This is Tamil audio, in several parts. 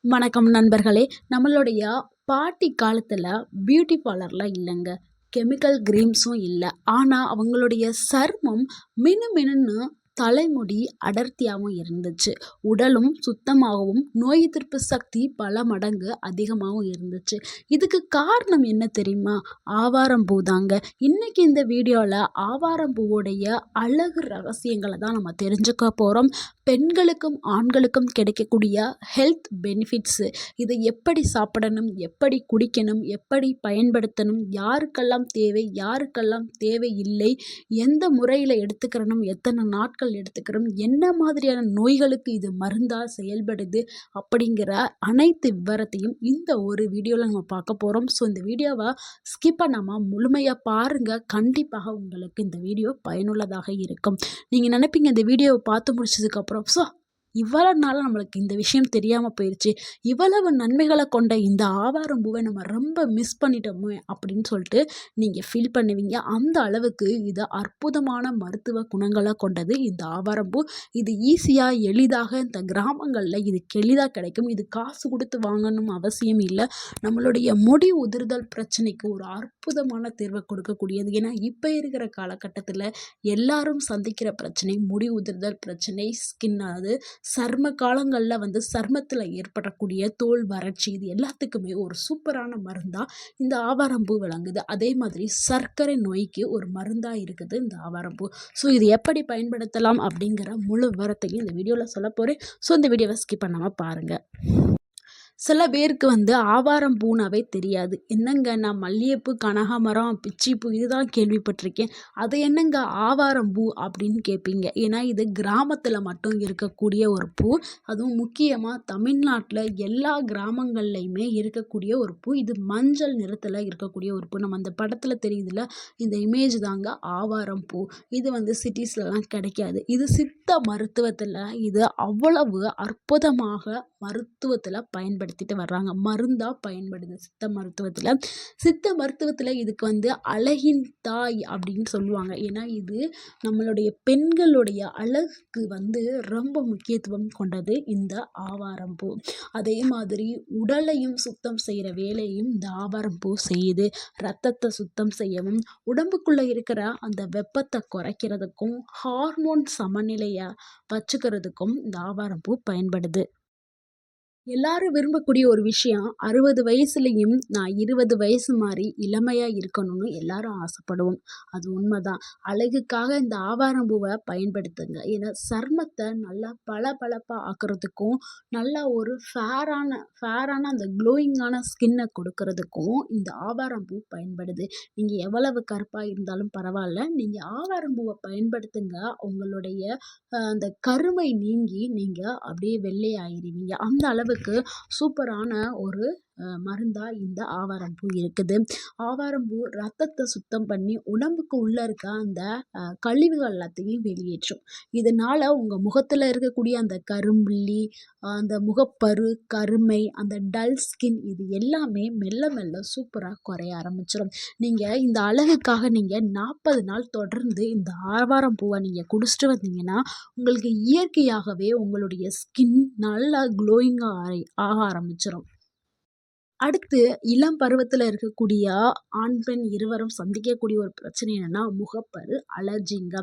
வணக்கம் நண்பர்களே. நம்மளுடைய பாட்டி காலத்தில் பியூட்டி பார்லர்லாம் இல்லைங்க. கெமிக்கல் க்ரீம்ஸும் இல்லை. ஆனால் அவங்களுடைய சர்மம் மினு மினுன்னு தலைமுடி அடர்த்தியாகவும் இருந்துச்சு. உடலும் சுத்தமாகவும் நோய் எதிர்ப்பு சக்தி பல மடங்கு அதிகமாகவும் இருந்துச்சு. இதுக்கு காரணம் என்ன தெரியுமா? ஆவாரம்பூ தாங்க இன்றைக்கி இந்த வீடியோவில் ஆவாரம்பூவுடைய அழகு ரகசியங்களை தான் நம்ம தெரிஞ்சுக்க போகிறோம் பெண்களுக்கும் ஆண்களுக்கும் கிடைக்கக்கூடிய ஹெல்த் பெனிஃபிட்ஸு இதை எப்படி சாப்பிடணும் எப்படி குடிக்கணும் எப்படி பயன்படுத்தணும் யாருக்கெல்லாம் தேவை யாருக்கெல்லாம் தேவை இல்லை எந்த முறையில் எடுத்துக்கிறணும் எத்தனை நாட்கள் நாட்கள் எடுத்துக்கிறோம். என்ன மாதிரியான நோய்களுக்கு இது மருந்தாக செயல்படுது அப்படிங்கிற அனைத்து விவரத்தையும் இந்த ஒரு வீடியோவில் நம்ம பார்க்க போகிறோம் ஸோ இந்த வீடியோவை ஸ்கிப் பண்ணாமல் முழுமையாக பாருங்கள் கண்டிப்பாக உங்களுக்கு இந்த வீடியோ பயனுள்ளதாக இருக்கும். நீங்கள் நினைப்பீங்க இந்த வீடியோவை பார்த்து முடிச்சதுக்கப்புறம் ஸோ இவ்வளோ நாளாக நம்மளுக்கு இந்த விஷயம் தெரியாமல் போயிடுச்சு இவ்வளவு நன்மைகளை கொண்ட இந்த ஆவாரம் பூவை நம்ம ரொம்ப மிஸ் பண்ணிட்டோமே அப்படின்னு சொல்லிட்டு நீங்கள் ஃபீல் பண்ணுவீங்க. அந்த அளவுக்கு இது அற்புதமான மருத்துவ குணங்களை கொண்டது இந்த ஆவாரம்பூ இது ஈஸியாக எளிதாக இந்த கிராமங்களில் இது எளிதாக கிடைக்கும். இது காசு கொடுத்து வாங்கணும் அவசியம் இல்லை. நம்மளுடைய முடி உதிர்தல் பிரச்சனைக்கு ஒரு அற்புதமான தீர்வை கொடுக்கக்கூடியது. ஏன்னா இப்போ இருக்கிற காலகட்டத்தில் எல்லாரும் சந்திக்கிற பிரச்சனை முடி உதிர்தல் பிரச்சனை ஸ்கின் அது சர்ம காலங்களில் வந்து சர்மத்தில் ஏற்படக்கூடிய தோல் வறட்சி இது எல்லாத்துக்குமே ஒரு சூப்பரான மருந்தாக இந்த ஆவாரம்பூ விளங்குது. அதே மாதிரி சர்க்கரை நோய்க்கு ஒரு மருந்தாக இருக்குது இந்த ஆவாரம்பூ ஸோ இது எப்படி பயன்படுத்தலாம் அப்படிங்கிற முழு விவரத்தையும் இந்த வீடியோவில் சொல்ல போகிறேன் ஸோ இந்த வீடியோவை ஸ்கிப் பண்ணாமல் பாருங்கள் சில பேருக்கு வந்து ஆவாரம் பூனாவே தெரியாது. என்னங்க நான் மல்லிகைப்பூ கனகாமரம் பிச்சிப்பூ இதுதான் கேள்விப்பட்டிருக்கேன். அது என்னங்க ஆவாரம் பூ அப்படின்னு கேட்பீங்க ஏன்னா இது கிராமத்தில் மட்டும் இருக்கக்கூடிய ஒரு பூ. அதுவும் முக்கியமாக தமிழ்நாட்டில் எல்லா கிராமங்கள்லையுமே இருக்கக்கூடிய ஒரு பூ. இது மஞ்சள் நிறத்தில் இருக்கக்கூடிய ஒரு பூ. நம்ம அந்த படத்தில் தெரியுதுல இந்த இமேஜ் தாங்க ஆவாரம் பூ. இது வந்து சிட்டிஸ்லலாம் கிடைக்காது. இது சித்த மருத்துவத்தில் இது அவ்வளவு அற்புதமாக மருத்துவத்தில் பயன்படுத்தி பயன்படுத்திட்டு வர்றாங்க. மருந்தாக பயன்படுது சித்த மருத்துவத்தில். சித்த மருத்துவத்தில் இதுக்கு வந்து அழகின் தாய் அப்படின்னு சொல்லுவாங்க. ஏன்னா இது நம்மளுடைய பெண்களுடைய அழகுக்கு வந்து ரொம்ப முக்கியத்துவம் கொண்டது இந்த ஆவாரம்பூ அதே மாதிரி உடலையும் சுத்தம் செய்கிற வேலையும் இந்த ஆவாரம்பூ செய்யுது. ரத்தத்தை சுத்தம் செய்யவும் உடம்புக்குள்ளே இருக்கிற அந்த வெப்பத்தை குறைக்கிறதுக்கும் ஹார்மோன் சமநிலையை வச்சுக்கிறதுக்கும் இந்த ஆவாரம்பூ பயன்படுது. எல்லாரும் விரும்பக்கூடிய ஒரு விஷயம் அறுபது வயசுலேயும் நான் இருபது வயசு மாதிரி இளமையாக இருக்கணும்னு எல்லாரும் ஆசைப்படுவோம். அது உண்மைதான். அழகுக்காக இந்த ஆவாரம்பூவை பயன்படுத்துங்க. ஏன்னா சர்மத்தை நல்லா பளபளப்பாக ஆக்கிறதுக்கும் நல்லா ஒரு ஃபேரான ஃபேரான அந்த க்ளோயிங்கான ஸ்கின்னை கொடுக்கறதுக்கும் இந்த ஆவாரம்பூ பயன்படுது. நீங்கள் எவ்வளவு கருப்பாக இருந்தாலும் பரவாயில்ல. நீங்கள் ஆவாரம்பூவை பயன்படுத்துங்க. உங்களுடைய அந்த கருமை நீங்கி நீங்கள் அப்படியே வெள்ளையாயிருவீங்க. அந்த அளவு அளவுக்கு சூப்பரான ஒரு மருந்தாக இந்த ஆவாரம்பூ இருக்குது. ஆவாரம்பூ ரத்தத்தை சுத்தம் பண்ணி உடம்புக்கு உள்ளே இருக்க அந்த கழிவுகள் எல்லாத்தையும் வெளியேற்றும். இதனால் உங்கள் முகத்தில் இருக்கக்கூடிய அந்த கரும்புள்ளி அந்த முகப்பரு கருமை அந்த டல் ஸ்கின் இது எல்லாமே மெல்ல மெல்ல சூப்பராக குறைய ஆரம்பிச்சிடும் நீங்கள் இந்த அழகுக்காக நீங்கள் நாற்பது நாள் தொடர்ந்து இந்த ஆவாரம் பூவை நீங்கள் குடிச்சிட்டு வந்தீங்கன்னா உங்களுக்கு இயற்கையாகவே உங்களுடைய ஸ்கின் நல்லா க்ளோயிங்காக ஆக ஆரம்பிச்சிடும் அடுத்து இளம் பருவத்தில் இருக்கக்கூடிய ஆண் பெண் இருவரும் சந்திக்கக்கூடிய ஒரு பிரச்சனை என்னென்னா முகப்பரு அலர்ஜிங்க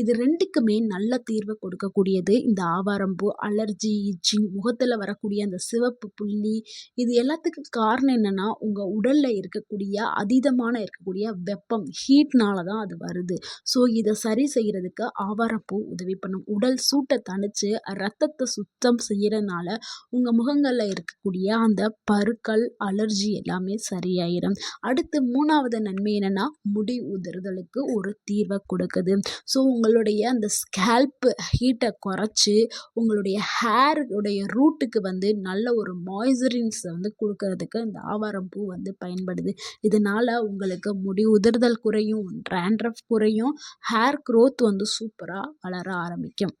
இது ரெண்டுக்குமே நல்ல தீர்வை கொடுக்கக்கூடியது. இந்த ஆவாரம்பூ அலர்ஜி இச்சிங் முகத்தில் வரக்கூடிய அந்த சிவப்பு புள்ளி இது எல்லாத்துக்கும் காரணம் என்னென்னா உங்கள் உடலில் இருக்கக்கூடிய அதீதமான இருக்கக்கூடிய வெப்பம் ஹீட்னால தான் அது வருது. ஸோ இதை சரி செய்கிறதுக்கு ஆவாரம்பூ உதவி பண்ணும். உடல் சூட்டை தணித்து ரத்தத்தை சுத்தம் செய்கிறனால உங்கள் முகங்களில் இருக்கக்கூடிய அந்த பருக்கள் அலர்ஜி எல்லாமே சரியாயிடும் அடுத்து மூணாவது நன்மை என்னென்னா முடி உதிர்தலுக்கு ஒரு தீர்வை கொடுக்குது. ஸோ உங்களுடைய அந்த ஸ்கேல்ப்பு ஹீட்டை குறைச்சி உங்களுடைய ஹேர் உடைய ரூட்டுக்கு வந்து நல்ல ஒரு மாய்ஸ்சரின்ஸை வந்து கொடுக்கறதுக்கு இந்த ஆவாரம் பூ வந்து பயன்படுது. இதனால் உங்களுக்கு முடி உதிர்தல் குறையும் ட்ராண்ட்ரஃப் குறையும் ஹேர் க்ரோத் வந்து சூப்பராக வளர ஆரம்பிக்கும்.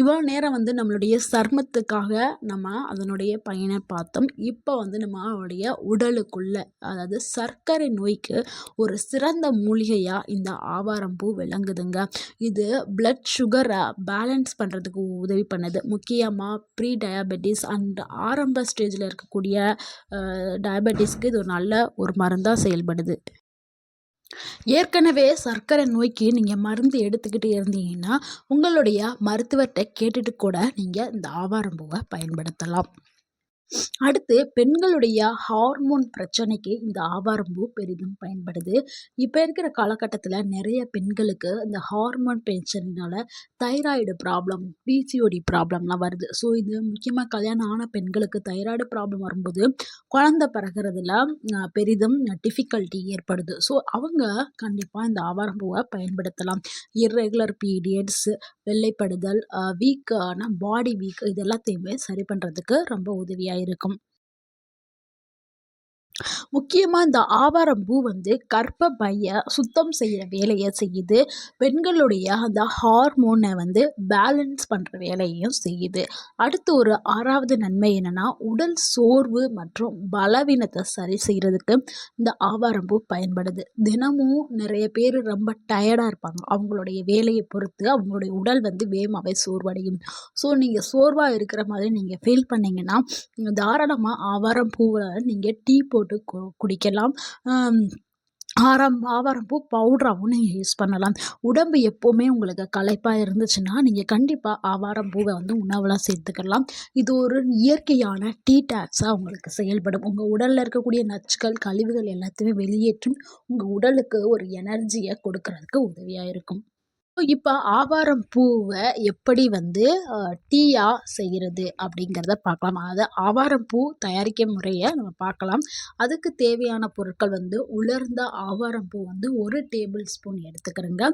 இவ்வளோ நேரம் வந்து நம்மளுடைய சருமத்துக்காக நம்ம அதனுடைய பயனை பார்த்தோம். இப்போ வந்து நம்மளுடைய உடலுக்குள்ள அதாவது சர்க்கரை நோய்க்கு ஒரு சிறந்த மூலிகையாக இந்த ஆவாரம்பூ விளங்குதுங்க. இது பிளட் சுகரை பேலன்ஸ் பண்ணுறதுக்கு உதவி பண்ணுது. முக்கியமாக ப்ரீ டயபெட்டிஸ் அண்ட் ஆரம்ப ஸ்டேஜில் இருக்கக்கூடிய டயபெட்டிஸ்க்கு இது ஒரு நல்ல ஒரு மருந்தாக செயல்படுது. ஏற்கனவே சர்க்கரை நோய்க்கு நீங்கள் மருந்து எடுத்துக்கிட்டு இருந்தீங்கன்னா உங்களுடைய மருத்துவர்கிட்ட கேட்டுட்டு கூட நீங்கள் இந்த ஆவாரம் பூவை பயன்படுத்தலாம். அடுத்து பெண்களுடைய ஹார்மோன் பிரச்சனைக்கு இந்த ஆவாரம்பூ பெரிதும் பயன்படுது. இப்போ இருக்கிற காலகட்டத்தில் நிறைய பெண்களுக்கு இந்த ஹார்மோன் பிரச்சனைனால தைராய்டு ப்ராப்ளம் பிசிஓடி ப்ராப்ளம்லாம் வருது. ஸோ இது முக்கியமாக கல்யாணம் ஆன பெண்களுக்கு தைராய்டு ப்ராப்ளம் வரும்போது குழந்த பிறகுறதுல பெரிதும் டிஃபிகல்ட்டி ஏற்படுது. ஸோ அவங்க கண்டிப்பாக இந்த ஆவாரம்பூவை பயன்படுத்தலாம். இர்ரெகுலர் பீரியட்ஸ் வெள்ளைப்படுதல் வீக்கான பாடி வீக் இது எல்லாத்தையுமே சரி பண்ணுறதுக்கு ரொம்ப உதவியாக இருக்கும். முக்கியமாக இந்த ஆவாரம் பூ வந்து கர்ப்பப்பைய சுத்தம் செய்கிற வேலையை செய்யுது. பெண்களுடைய அந்த ஹார்மோனை வந்து பேலன்ஸ் பண்ணுற வேலையையும் செய்யுது. அடுத்து ஒரு ஆறாவது நன்மை என்னென்னா உடல் சோர்வு மற்றும் பலவீனத்தை சரி செய்கிறதுக்கு இந்த ஆவாரம் பூ பயன்படுது. தினமும் நிறைய பேர் ரொம்ப டயர்டாக இருப்பாங்க. அவங்களுடைய வேலையை பொறுத்து அவங்களுடைய உடல் வந்து வேகமாகவே சோர்வடையும். ஸோ நீங்கள் சோர்வாக இருக்கிற மாதிரி நீங்கள் ஃபீல் பண்ணிங்கன்னா தாராளமாக ஆவாரம் பூவை நீங்கள் டீ போட்டு போட்டு குடிக்கலாம். ஆரம் ஆவாரம்பூ பவுட்ராகவும் நீங்கள் யூஸ் பண்ணலாம். உடம்பு எப்போவுமே உங்களுக்கு களைப்பாக இருந்துச்சுன்னா நீங்கள் கண்டிப்பாக ஆவாரம் பூவை வந்து உணவில் சேர்த்துக்கலாம். இது ஒரு இயற்கையான டீ டேக்ஸாக உங்களுக்கு செயல்படும். உங்கள் உடலில் இருக்கக்கூடிய நச்சுக்கள் கழிவுகள் எல்லாத்தையுமே வெளியேற்றும் உங்கள் உடலுக்கு ஒரு எனர்ஜியை கொடுக்கறதுக்கு உதவியாக இருக்கும். இப்போ ஆவாரம் பூவை எப்படி வந்து டீயாக செய்கிறது அப்படிங்கிறத பார்க்கலாம். அதாவது ஆவாரம் பூ தயாரிக்கும் முறையை நம்ம பார்க்கலாம். அதுக்கு தேவையான பொருட்கள் வந்து உலர்ந்த ஆவாரம் பூ வந்து ஒரு டேபிள் ஸ்பூன் எடுத்துக்கிறேங்க.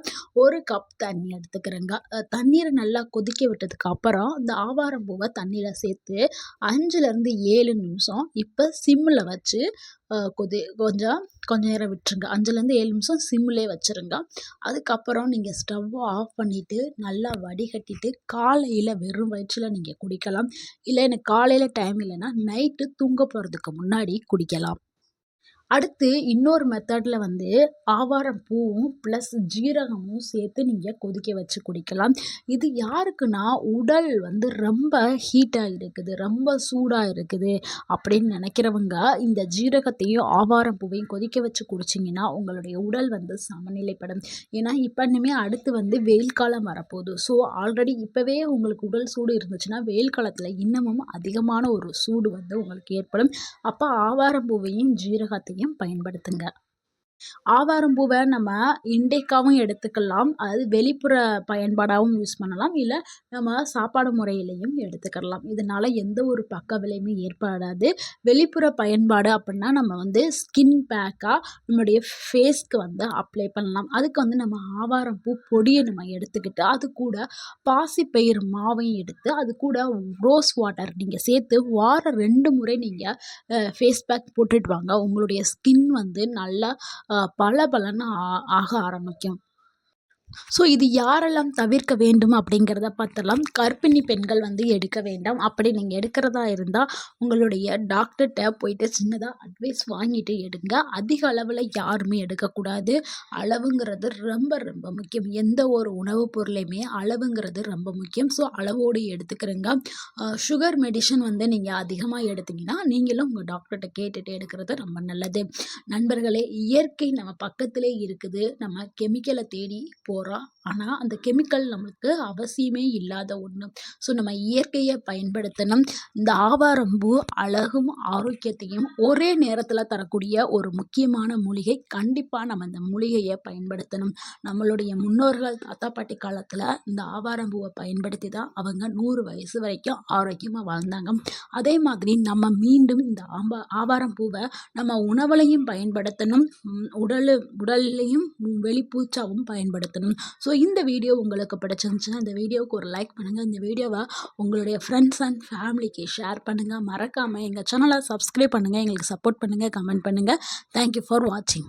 ஒரு கப் தண்ணி எடுத்துக்கிறேங்க. தண்ணீரை நல்லா கொதிக்க விட்டதுக்கு அப்புறம் இந்த ஆவாரம் பூவை தண்ணியில் சேர்த்து அஞ்சுலேருந்து ஏழு நிமிஷம் இப்போ சிம்மில் வச்சு கொதி கொஞ்சம் கொஞ்ச நேரம் விட்டுருங்க. அஞ்சுலேருந்து ஏழு நிமிஷம் சிம்மிலே வச்சுருங்க. அதுக்கப்புறம் நீங்கள் ஸ்டவ்வை ஆஃப் பண்ணிவிட்டு நல்லா வடிகட்டிட்டு காலையில் வெறும் வயிற்றில் நீங்கள் குடிக்கலாம். இல்லை எனக்கு காலையில் டைம் இல்லைன்னா நைட்டு தூங்க போகிறதுக்கு முன்னாடி குடிக்கலாம். அடுத்து இன்னொரு மெத்தடில் வந்து ஆவாரம் பூவும் ப்ளஸ் ஜீரகமும் சேர்த்து நீங்கள் கொதிக்க வச்சு குடிக்கலாம். இது யாருக்குன்னா உடல் வந்து ரொம்ப ஹீட்டாக இருக்குது ரொம்ப சூடாக இருக்குது அப்படின்னு நினைக்கிறவங்க இந்த ஜீரகத்தையும் ஆவாரம் பூவையும் கொதிக்க வச்சு குடிச்சிங்கன்னா உங்களுடைய உடல் வந்து சமநிலைப்படும். ஏன்னா இப்போ இனிமேல் அடுத்து வந்து வெயில் காலம் வரப்போகுது. ஸோ ஆல்ரெடி இப்போவே உங்களுக்கு உடல் சூடு இருந்துச்சுன்னா வெயில் காலத்தில் இன்னமும் அதிகமான ஒரு சூடு வந்து உங்களுக்கு ஏற்படும். அப்போ ஆவாரம் பூவையும் ஜீரகத்தையும் முறையும் பயன்படுத்துங்க. ஆவாரம் பூவை நம்ம இன்டேக்காகவும் எடுத்துக்கலாம். அது வெளிப்புற பயன்பாடாகவும் யூஸ் பண்ணலாம். இல்லை நம்ம சாப்பாடு முறையிலையும் எடுத்துக்கலாம். இதனால் எந்த ஒரு பக்க விலையுமே ஏற்படாது. வெளிப்புற பயன்பாடு அப்படின்னா நம்ம வந்து ஸ்கின் பேக்காக நம்மளுடைய ஃபேஸ்க்கு வந்து அப்ளை பண்ணலாம். அதுக்கு வந்து நம்ம ஆவாரம் பூ பொடியை நம்ம எடுத்துக்கிட்டு அது கூட பாசிப்பயிர் மாவையும் எடுத்து அது கூட ரோஸ் வாட்டர் நீங்கள் சேர்த்து வாரம் ரெண்டு முறை நீங்கள் ஃபேஸ் பேக் போட்டுட்டு வாங்க. உங்களுடைய ஸ்கின் வந்து நல்லா பளபளன்னு ஆக ஆரம்பிக்கும். ஸோ இது யாரெல்லாம் தவிர்க்க வேண்டும் அப்படிங்கிறத பார்த்துலாம் கர்ப்பிணி பெண்கள் வந்து எடுக்க வேண்டாம். அப்படி நீங்கள் எடுக்கிறதா இருந்தால் உங்களுடைய டாக்டர்கிட்ட போயிட்டு சின்னதாக அட்வைஸ் வாங்கிட்டு எடுங்க. அதிக அளவில் யாருமே எடுக்கக்கூடாது. அளவுங்கிறது ரொம்ப ரொம்ப முக்கியம். எந்த ஒரு உணவுப் பொருளையுமே அளவுங்கிறது ரொம்ப முக்கியம். ஸோ அளவோடு எடுத்துக்கிறேங்க. சுகர் மெடிசன் வந்து நீங்கள் அதிகமாக எடுத்திங்கன்னா நீங்களும் உங்கள் டாக்டர்கிட்ட கேட்டுட்டு எடுக்கிறது ரொம்ப நல்லது. நண்பர்களே இயற்கை நம்ம பக்கத்திலே இருக்குது. நம்ம கெமிக்கலை தேடி போ போகிறோம் ஆனால் அந்த கெமிக்கல் நம்மளுக்கு அவசியமே இல்லாத ஒன்று ஸோ நம்ம இயற்கையை பயன்படுத்தணும். இந்த ஆவாரம்பூ அழகும் ஆரோக்கியத்தையும் ஒரே நேரத்தில் தரக்கூடிய ஒரு முக்கியமான மூலிகை கண்டிப்பாக நம்ம இந்த மூலிகையை பயன்படுத்தணும். நம்மளுடைய முன்னோர்கள் தாத்தா பாட்டி காலத்தில் இந்த ஆவாரம்பூவை பயன்படுத்தி தான் அவங்க நூறு வயசு வரைக்கும் ஆரோக்கியமாக வாழ்ந்தாங்க. அதே மாதிரி நம்ம மீண்டும் இந்த ஆம்பா ஆவாரம் பூவை நம்ம உணவுலையும் பயன்படுத்தணும். உடல் உடல்லையும் வெளிப்பூச்சாவும் பயன்படுத்தணும். ஸோ இந்த வீடியோ உங்களுக்கு பிடிச்சிருந்துச்சுன்னா இந்த வீடியோவுக்கு ஒரு லைக் பண்ணுங்கள் இந்த வீடியோவை உங்களுடைய ஃப்ரெண்ட்ஸ் அண்ட் ஃபேமிலிக்கு ஷேர் பண்ணுங்கள் மறக்காமல் எங்கள் சேனலை சப்ஸ்கிரைப் பண்ணுங்கள் எங்களுக்கு சப்போர்ட் பண்ணுங்கள் கமெண்ட் பண்ணுங்கள் தேங்க்யூ ஃபார் வாட்சிங்